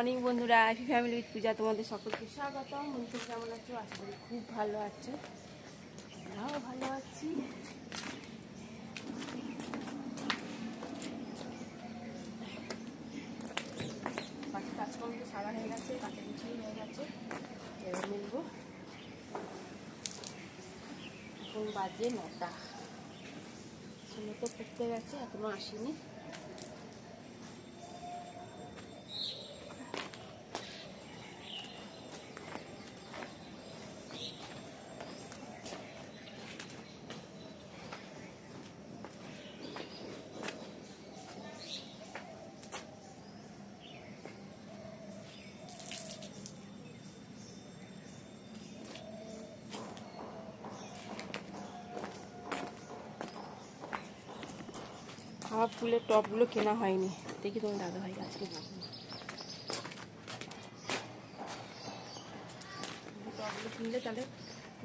Morning বন্ধুরা আইফি family with পূজা তোমাদের সকলকে স্বাগতম। বন্ধু কেমন আছো? আশা করি খুব ভালো আছো। আমরাও ভালো আছি। বাকি কাজকর্ম তো সারা হয়ে গেছে কাছে গুছিয়ে হয়ে গেছে। এবার মিলবো। এখন বাজে নটা। ছেলে তো পড়তে গেছে, এখনও আসেনি। আমার ফুলের টপগুলো কেনা হয়নি। দেখি তোমার দাদা ভাই আজকে টপগুলো কিনলে তাহলে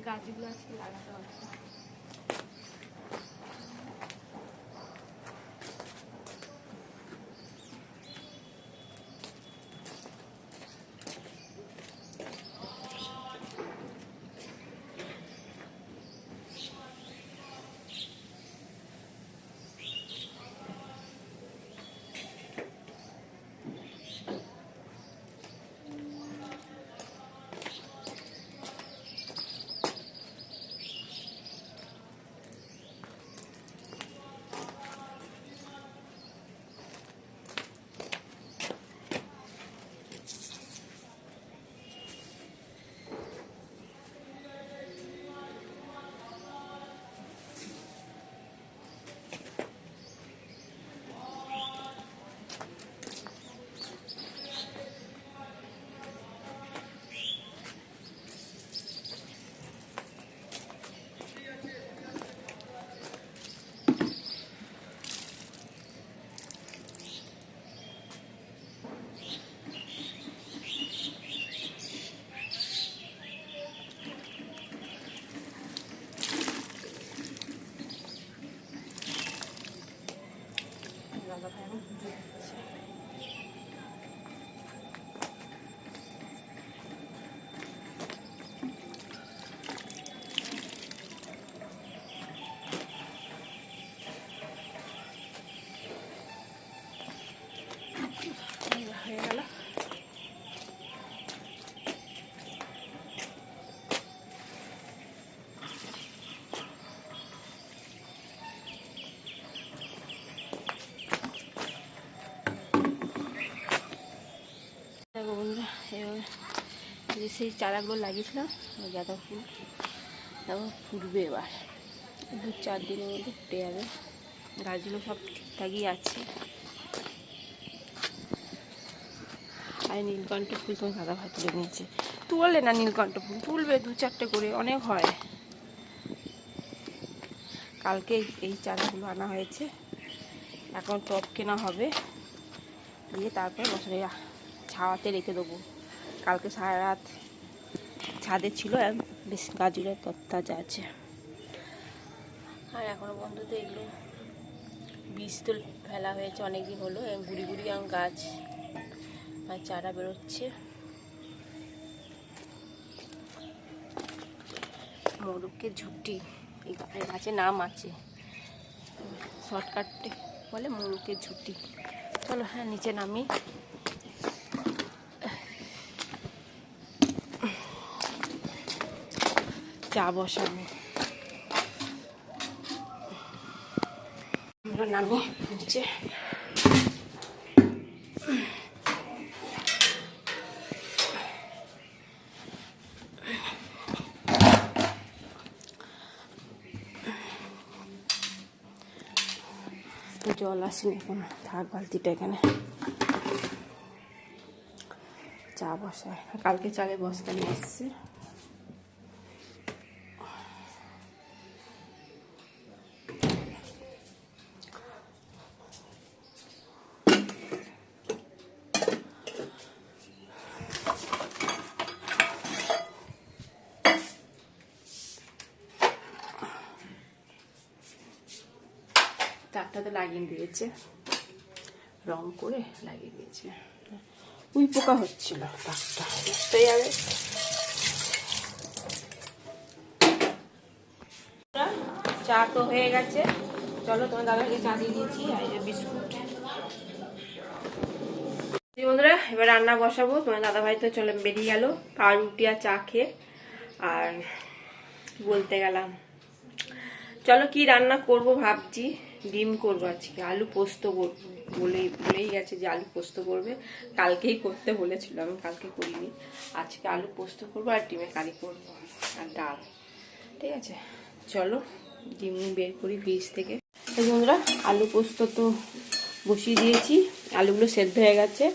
গাছগুলো আজকে লাগাতে হবে। সেই চারাগুলো লাগিয়েছিলাম গাঁদা ফুল। তারপর ফুটবে এবার। দু চার দিনের মধ্যে ফুটে যাবে। গাছগুলো সব ঠিকঠাকই আছে। আর নীলকণ্ঠ ফুল তোমার দাদা ভাই তুলে নিয়েছে। তুললে না নীলকণ্ঠ ফুল? তুলবে দু চারটে করে, অনেক হয়। কালকে এই চারাগুলো আনা হয়েছে। এখন টপ কেনা হবে। দিয়ে তারপরে বছরে ছাওয়াতে রেখে দেবো। কালকে সারা রাত ছাদে ছিল বেশ গাজরের তত্তাজা আছে। আর এখনও পর্যন্ত এগুলো বীজ তো ফেলা হয়েছে অনেক দিন হলো গুড়ি গুড়ি গাছ আর চারা বেরোচ্ছে। মোরগের ঝুটি, এই গাছের নাম আছে, শর্টকাটে বলে মোরগের ঝুটি। চলো হ্যাঁ নিচে নামি। চা বসাবো আমরা নামি নিচে। জল আসেনি এখন, থাক বালতিটা এখানে। চা বসায়। কালকে চালে বস্তা নিয়ে এসছে। তারটাতে লাগিয়ে দিয়েছে। রং করে লাগিয়ে দিয়েছে। উই পোকা হচ্ছিল নষ্ট যাবে চা তো হয়ে গেছে। চলো, তোমার দাদাকে চা দিয়ে দিয়েছি, আর বিস্কুট। বন্ধুরা, এবার রান্না বসাবো। তোমার দাদা ভাই তো চলে বেরিয়ে গেল, পাউরুটি আর চা খেয়ে। আর বলতে গেলাম, চলো কি রান্না করব ভাবছি। ডিম করব আজকে। আলু পোস্ত করব বলেই বলেই গেছে যে আলু পোস্ত করবে। কালকেই করতে বলেছিল, আমি কালকে করিনি। আজকে আলু পোস্ত করব আর ডিমের কারি করব আর ডাল। ঠিক আছে, চলো ডিম বের করি ফ্রিজ থেকে। বন্ধুরা, আলু পোস্ত তো বসিয়ে দিয়েছি, আলুগুলো সেদ্ধ হয়ে গেছে।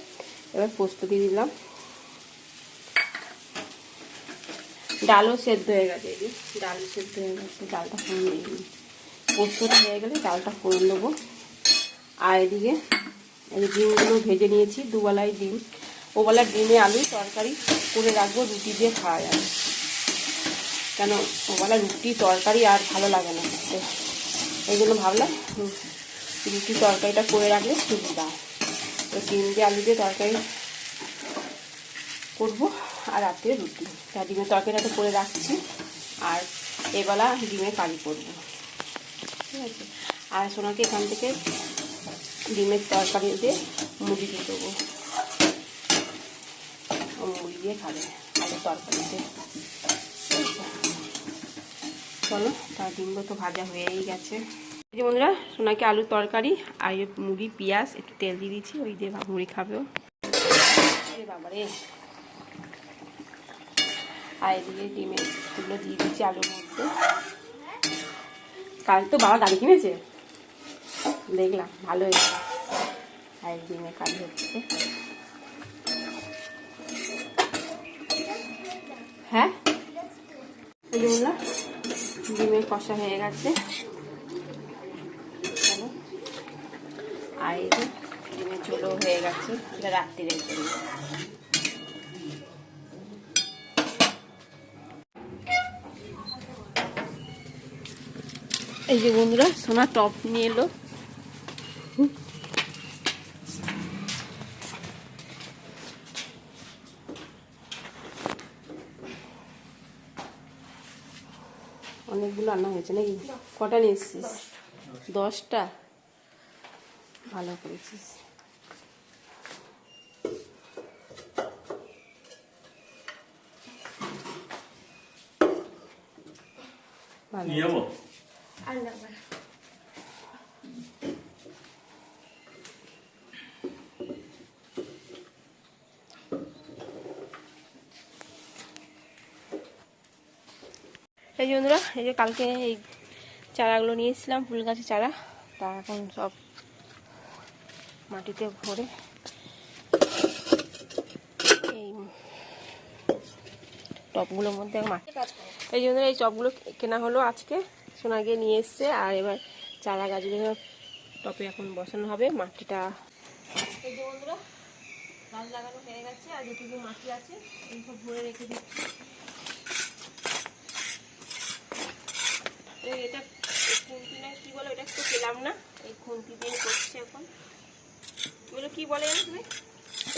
এবার পোস্ত দিয়ে দিলাম। ডালও সেদ্ধ হয়ে গেছে, এই যে ডাল সেদ্ধ হয়ে গেছে, ডালটা করে নিই পোস্তটা হয়ে গেলে ডালটা করে নেব। আর এদিকে এই ডিমগুলো ভেজে নিয়েছি দুবেলায় ডিম। ওবেলার ডিমে আলু তরকারি করে রাখব, রুটি দিয়ে খাওয়া যাবে। কেন, ওবেলা রুটি, তরকারি আর ভালো লাগে না। এই জন্য ভাবলাম রুটি তরকারিটা করে রাখলে সুবিধা তো ডিম দিয়ে আলু দিয়ে তরকারি করব, আর রাত্রে রুটি। তা ডিমের তরকারিটা তো করে রাখছি, আর এবেলা ডিমের কারি করব। ঠিক আছে আর সোনাকে এখান থেকে ডিমের তরকারি দিয়ে মুড়ি দিয়ে দেবো। মুড়ি দিয়ে খাবে আলুর তরকারিতে চলো তার ডিমগুলো তো ভাজা হয়েই গেছে। যে বন্ধুরা, সোনাকে আলুর তরকারি আর মুড়ি পেঁয়াজ একটু তেল দিয়ে দিচ্ছি, ওই দিয়ে মুড়ি খাবেও এ বাবারে। আর এদিকে ডিমেরগুলো দিয়ে দিচ্ছি আলুর মধ্যে। কাল তো বাবা গাড়ি কিনেছে। দেখলাম, ভালো হয়েছে। ডিমের কাজ হচ্ছে। হ্যাঁ? ডিমের কষা হয়ে গেছে। চলো। আর ডিমের ঝোলও হয়ে গেছে। এটা এই যে বন্ধুরা সোনা টপ নিয়ে এলো। অনেকগুলো রান্না হয়েছে নাকি? কটা নিয়ে এসছিস? দশটা? ভালো করেছিস। ভালো এই যে বন্ধুরা, এই যে কালকে এই চারাগুলো নিয়েছিলাম, ফুল গাছের চারা। তা এখন সব মাটিতে ভরে এই টপগুলোর মধ্যে মাটি। এই জন্য এই টপগুলো কেনা হলো আজকে। সোনা গিয়ে নিয়ে এসছে আর এবার চারা গাছগুলো টপে এখন বসানো হবে মাটিটা। এই যে বন্ধুরা গাছ লাগানো হয়ে গেছে আর যেটুকু মাটি আছে ভরে রেখে দিচ্ছি। এই এটা খুন্তি না কি বলে এটা একটু পেলাম না এই খুন্তি দিয়ে করছে এখন। এগুলো কি বলে তুমি?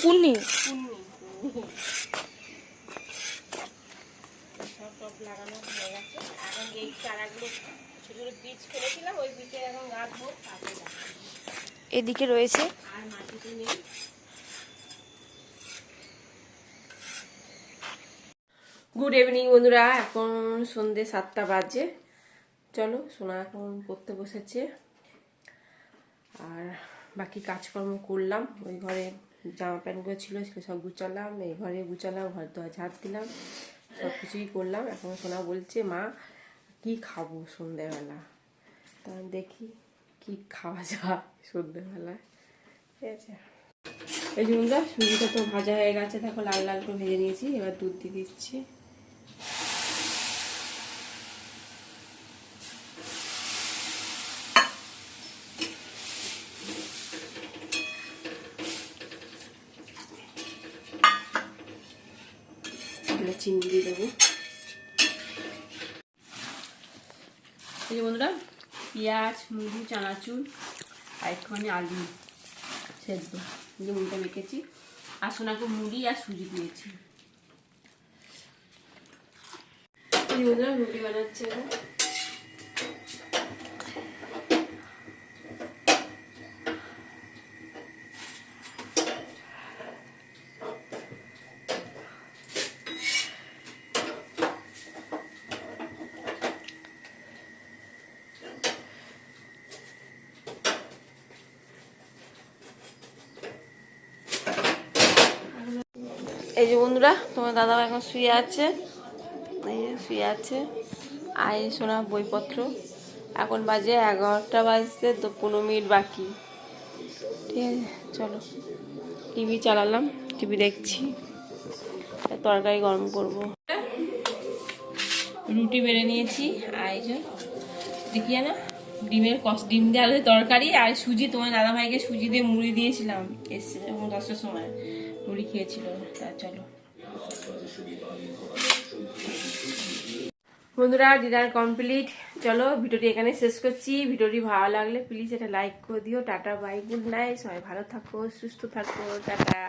কুন্নি কুন্নি। লাগানো হয়ে গেছে। এখন এই চারাগুলো ছোটো ছোটো বীজ ফেলেছিলাম ওই বীজে এখন গাছ হোক তারপরে এদিকে রয়েছে। আর মাটিতে নেই। গুড ইভিনিং বন্ধুরা। এখন সন্ধে সাতটা বাজে। চলো সোনা এখন পড়তে বসেছে। আর বাকি কাজকর্ম করলাম। ওই ঘরে জামা প্যান্টগুলো ছিল সেগুলো সব গুছালাম। এই ঘরে গুছালাম ঘর দোয়া ঝাড় দিলাম। সব কিছুই করলাম। এখন সোনা বলছে, মা, কি খাব সন্ধ্যেবেলা তা দেখি কি খাওয়া যায় সন্ধ্যেবেলায় ঠিক আছে। এই যে বন্ধুরা, সুজিটা তো ভাজা হয়ে গেছে। দেখো লাল লাল করে ভেজে নিয়েছি। এবার দুধ দিয়ে দিচ্ছি এবার চিনি দিয়ে দেবো এই যে বন্ধুরা, পেঁয়াজ মুড়ি চানাচুর আর একটুখানি আলু সেদ্ধ। যে মুড়িটা মেখেছি। আর সোনাকে মুড়ি আর সুজি দিয়েছি। বন্ধুরা, রুটি বানাচ্ছে এই যে বন্ধুরা, তোমার দাদা এখন শুয়ে আছে। এই যে শুয়ে আছে। আর শোনা বইপত্র। এখন বাজে এগারোটা বাজতে তো পনেরো মিনিট বাকি। ঠিক আছে, চলো। টিভি চালালাম, টিভি দেখছি। তরকারি গরম করব। রুটি বেড়ে নিয়েছি। যে দেখি না, ডিমের কষ, ডিম আলু তরকারি। আর সুজি তোমার দাদা ভাইকে সুজি দিয়ে মুড়ি দিয়েছিলাম। এসছে যখন দশটার সময়। মুড়ি খেয়েছিল, তা চলো। বন্ধুরা ডিনার কমপ্লিট চলো, ভিডিওটি এখানে শেষ করছি। ভিডিওটি ভালো লাগলে প্লিজ এটা লাইক করে দিও। টাটা বাই গুড নাইট সবাই ভালো থাকো, সুস্থ থাকো, টাটা।